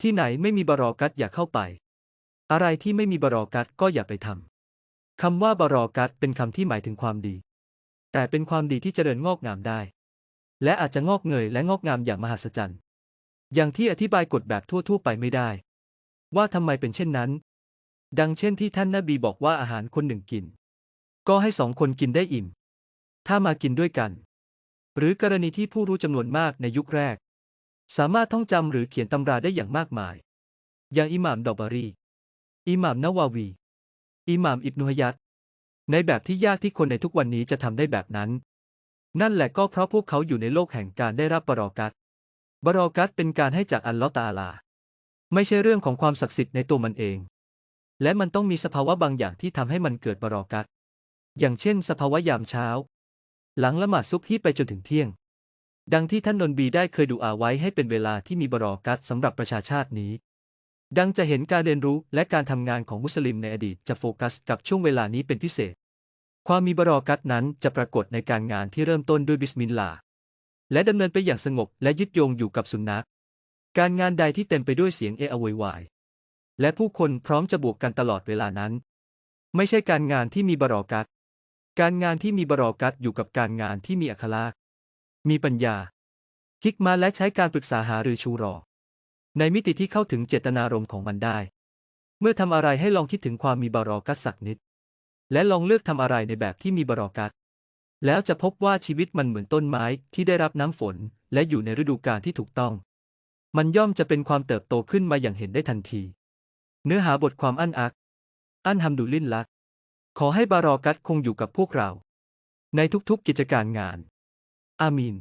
ที่ไหนไม่มีบารอกัตอย่าเข้าไป อะไรที่ไม่มีบารอกัตก็อย่าไปทำคำว่าบารอกัตเป็นคำที่หมายถึงความดี แต่เป็นความดีที่เจริญงอกงามได้ และอาจจะงอกเงยและงอกงามอย่างมหัศจรรย์ อย่างที่อธิบายกฎแบบทั่วๆไปไม่ได้ ว่าทำไมเป็นเช่นนั้น ดังเช่นที่ท่านนบีบอกว่าอาหารคนหนึ่งกิน ก็ให้สองคนกินได้อิ่ม ถ้ามากินด้วยกัน หรือกรณีที่ผู้รู้จำนวนมากในยุคแรก สามารถท่องจำหรือเขียนตำราได้อย่างมากมาย อย่างอิหม่ามดอบารี อิหม่ามนาวาวี อิหม่ามอิบนุฮยัดในแบบที่ยากที่คนในทุกวันนี้จะทำได้แบบนั้น นั่นแหละก็เพราะพวกเขาอยู่ในโลกแห่งการได้รับบรอกัตบรอกัตเป็นการให้จากอัลลอฮ์ตะอาลา ไม่ใช่เรื่องของความศักดิ์สิทธิ์ในตัวมันเอง และมันต้องมีสภาวะบางอย่างที่ทำให้มันเกิดบรอกัตอย่างเช่น สภาวะยามเช้า หลังละหมาดซุบฮีไปจนถึงเที่ยง ดังที่ท่านนนบีได้เคยดูอาไว้ให้เป็นเวลาที่มีบารอกัตสำหรับประชาชาตินี้ ดังจะเห็นการเรียนรู้และการทำงานของมุสลิมในอดีตจะโฟกัสกับช่วงเวลานี้เป็นพิเศษ ความมีบารอกัตนั้นจะปรากฏในการงานที่เริ่มต้นด้วยบิสมิลลาห์และดำเนินไปอย่างสงบและยึดโยงอยู่กับสุนนะการงานใดที่เต็มไปด้วยเสียงเอะอะโวยวายและผู้คนพร้อมจะบวกกันตลอดเวลานั้น ไม่ใช่การงานที่มีบารอกัตการงานที่มีบารอกัตอยู่กับการงานที่มีอัคลาก มีปัญญาฮิกมาและใช้การปรึกษาหารือชูรอ ในมิติที่เข้าถึงเจตนารมณ์ของมันได้ เมื่อทำอะไรให้ลองคิดถึงความมีบารอกัตสักนิด และลองเลือกทำอะไรในแบบที่มีบารอกัตแล้วจะพบว่าชีวิตมันเหมือนต้นไม้ที่ได้รับน้ำฝน และอยู่ในฤดูกาลที่ถูกต้อง มันย่อมจะเป็นความเติบโตขึ้นมาอย่างเห็นได้ทันที เนื้อหาบทความอั้นอัก อั้นฮัมดุลินลละขอให้บารอกัตคงอยู่กับพวกเรา ในทุกๆกิจการงาน อามีน